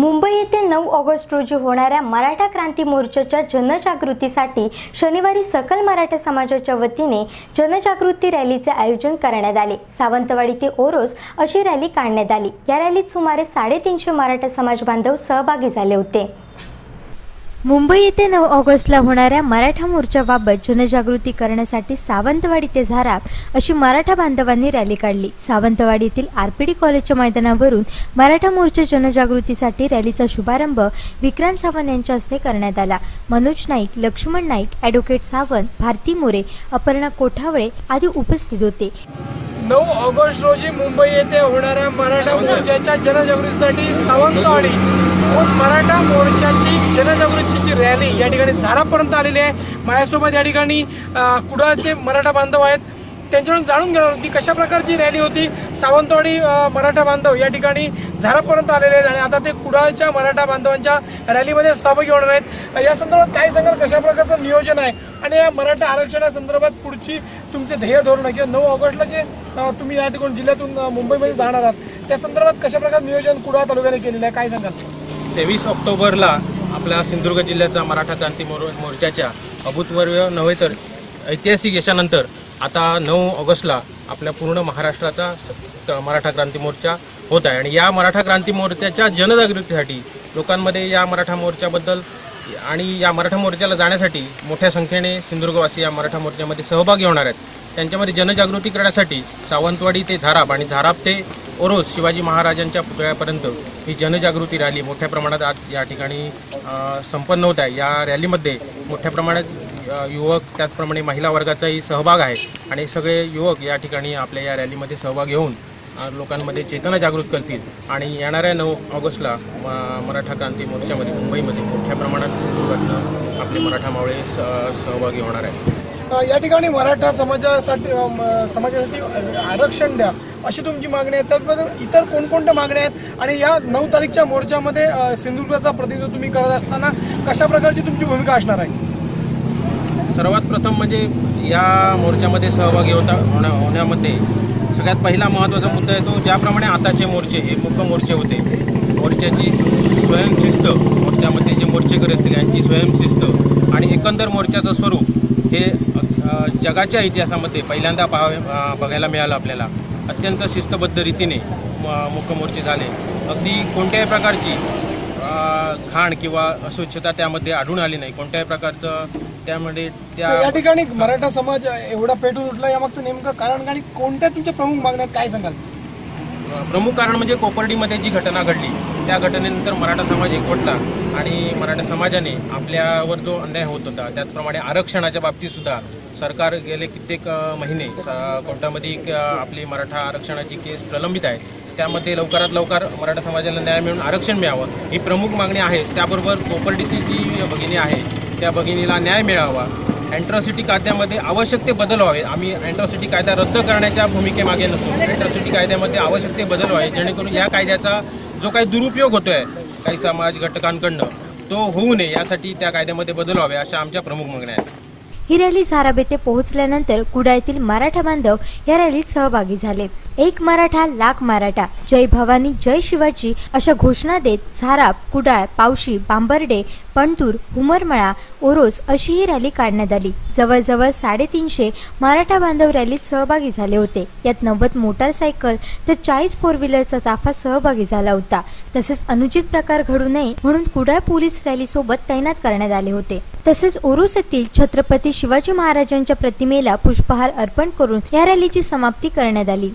मुंबई येथे नऊ ऑगस्ट रोजी होणाऱ्या मराठा क्रांती मोर्चाच्या जनजागृतीसाठी शनिवारी सकल मराठा समाजाच्या वतीने जनजागृती रॅलीचे आयोजन करण्यात आले. सावंतवाडी ते ओरोस अशी रॅली काढण्यात आली. या रॅलीत सुमारे साडेतीनशे मराठा समाज बांधव सहभागी झाले होते. मुंबई येथे नऊ ऑगस्टला होणाऱ्या मराठा मोर्चाबाबत जनजागृती करण्यासाठी सावंतवाडी ते झाराप अशी मराठा बांधवांनी रॅली काढली. सावंतवाडीतील आरपीडी कॉलेजच्या मैदानावरून मराठा मोर्चा जनजागृतीसाठी रॅलीचा शुभारंभ विक्रांत सावंत यांच्या हस्ते करण्यात आला. मनोज नाईक लक्ष्मण नाईक ॲडव्होकेट सावंत भारती मोरे अपर्णा कोठावळे आदी उपस्थित होते. नऊ ऑगस्ट रोजी मुंबई येथे होणाऱ्या मराठा मोर्चाच्या जनजागृतीसाठी सावंतवाडी मराठा मोर्चा जनजागृतीची रॅली या ठिकाणी झारापर्यंत आलेली आहे. माझ्यासोबत या ठिकाणी कुडाळचे मराठा बांधव आहेत. त्यांच्याकडून जाणून घेणार होती कशा प्रकारची रॅली होती. सावंतवाडी मराठा बांधव या ठिकाणी झारापर्यंत आलेले आहेत. आणि आता ते कुडाळच्या मराठा बांधवांच्या रॅलीमध्ये सहभागी होणार आहेत. या संदर्भात काय सांगाल? कशा प्रकारचं नियोजन आहे? आणि या मराठा आरक्षणासंदर्भात पुढची तुमचे ध्येय धोरण आहे किंवा नऊ ऑगस्टला जे तुम्ही या ठिकाणी जिल्ह्यातून मुंबईमध्ये जाणार आहात त्या संदर्भात कशा प्रकारे नियोजन कुडाळ तालुक्याने केलेलं आहे? काय सांगाल? तेवीस ऑक्टोबरला आपल्या सिंधुदुर्ग जिल्ह्याचा मराठा क्रांती मोर मोर्चाच्या अभूतपूर्व नव्हे तर ऐतिहासिक यशानंतर आता नऊ ऑगस्टला आपल्या पूर्ण महाराष्ट्राचा स- त- मराठा क्रांती मोर्चा होत आहे. आणि या मराठा क्रांती मोर्चाच्या जनजागृतीसाठी लोकांमध्ये या मराठा मोर्चाबद्दल आणि या मराठा मोर्चाला जाण्यासाठी मोठ्या संख्येने सिंधुदुर्गवासी या मराठा मोर्चामध्ये सहभागी होणार आहेत. त्यांच्यामध्ये जनजागृती करण्यासाठी सावंतवाडी ते झाराप आणि झाराप ते ओरोस शिवाजी महाराजांच्या पुतळ्यापर्यंत ही जनजागृती रॅली मोठ्या प्रमाणात आज या ठिकाणी संपन्न होत आहे. या रॅलीमध्ये मोठ्या प्रमाणात युवक त्याचप्रमाणे महिला वर्गाचाही सहभाग आहे आणि सगळे युवक या ठिकाणी आपल्या या रॅलीमध्ये सहभाग घेऊन लोकांमध्ये चेतना जागृत करतील. आणि येणाऱ्या नऊ ऑगस्टला म- मराठा क्रांती मोर्चामध्ये मुंबईमध्ये मोठ्या प्रमाणात सिंधुदुर्गातनं आपले मराठा मावळे स- सहभागी होणार आहे या ठिकाणी मराठा समाजासाठी समाजासाठी आरक्षण द्या. अशी तुमची मागणी आहे. त्याचबरोबर इतर कोणकोणत्या मागण्या आहेत? आणि या नऊ तारीखच्या मोर्चामध्ये सिंधुदुर्गाचा प्रतिनिधित्व तुम्ही करत असताना कशा प्रकारची तुमची भूमिका असणार आहे? सर्वात प्रथम म्हणजे या मोर्चामध्ये सहभागी होता होण्या होण्यामध्ये सगळ्यात पहिला महत्त्वाचा मुद्दा आहे तो ज्याप्रमाणे आताचे मोर्चे हे मुख्य मोर्चे होते. मोर्चाची स्वयंशिस्त मोर्चामध्ये जे मोर्चेकरी असतील यांची स्वयंशिस्त आणि एकंदर मोर्चाचं स्वरूप हे जगाच्या इतिहासामध्ये पहिल्यांदा पाहावे बघायला मिळालं आपल्याला. अत्यंत शिस्तबद्ध रीतीने म- मुख्य मोर्चे झाले. अगदी कोणत्याही प्रकारची घाण किंवा अस्वच्छता त्यामध्ये आढळून आली नाही. कोणत्याही प्रकारचं त्यामध्ये तर या त्या ठिकाणी मराठा समाज एवढा पेटून उठला यामागचं नेमकं कारण आणि कोणत्या तुमच्या प्रमुख मागण्या आहेत? काय सांगाल? प्रमुख कारण म्हणजे कोपर्डीमध्ये जी घटना घडली त्या घटनेनंतर मराठा समाज एकवटला आणि मराठा समाजाने आपल्यावर जो अन्याय होत होता त्याचप्रमाणे आरक्षणाच्या बाबतीत सुद्धा सरकार गेले कित्येक महिने कोर्टामध्ये आपली मराठा आरक्षणाची केस प्रलंबित आहे. त्यामध्ये लवकरात लवकर मराठा समाजाला न्याय मिळून आरक्षण मिळावं. ही प्रमुख मागणी आहे. त्याबरोबर कोपर्डीची जी भगिनी आहे त्या भगिनीला न्याय मिळावा. अँट्रॉसिटी कायद्यामध्ये आवश्यक ते बदल व्हावे. आम्ही अँट्रॉसिटी कायदा रद्द करण्याच्या भूमिकेमागे नसतो अँट्रॉसिटी कायद्यामध्ये आवश्यक ते बदल व्हावे. जेणेकरून या कायद्याचा जो काही दुरुपयोग होतोय काही समाज घटकांकडनं तो होऊ नये. यासाठी त्या कायद्यामध्ये बदल व्हावे अशा आमच्या प्रमुख मागण्या आहेत. ही रॅली झाराब येथे पोहोचल्यानंतर कुडाळतील मराठा बांधव या रॅलीत सहभागी झाले. एक मराठा लाख मराठा. जय भवानी जय शिवाजी अशा घोषणा देत झाराप कुडाळ पावशी बांबर्डे पणतूर हुमरमळा ओरोस अशी ही रॅली काढण्यात आली. जवळजवळ साडेतीनशे मराठा बांधव रॅलीत सहभागी झाले होते. यात नव्वद मोटारसायकल तर चाळीस फोर व्हीलरचा ताफा सहभागी झाला होता. तसेच अनुचित प्रकार घडू नये म्हणून कुडाळ पोलीस रॅली सोबत तैनात करण्यात आले होते. तसेच ओरोस येथील छत्रपती शिवाजी महाराजांच्या प्रतिमेला पुष्पहार अर्पण करून या रॅलीची समाप्ती करण्यात आली.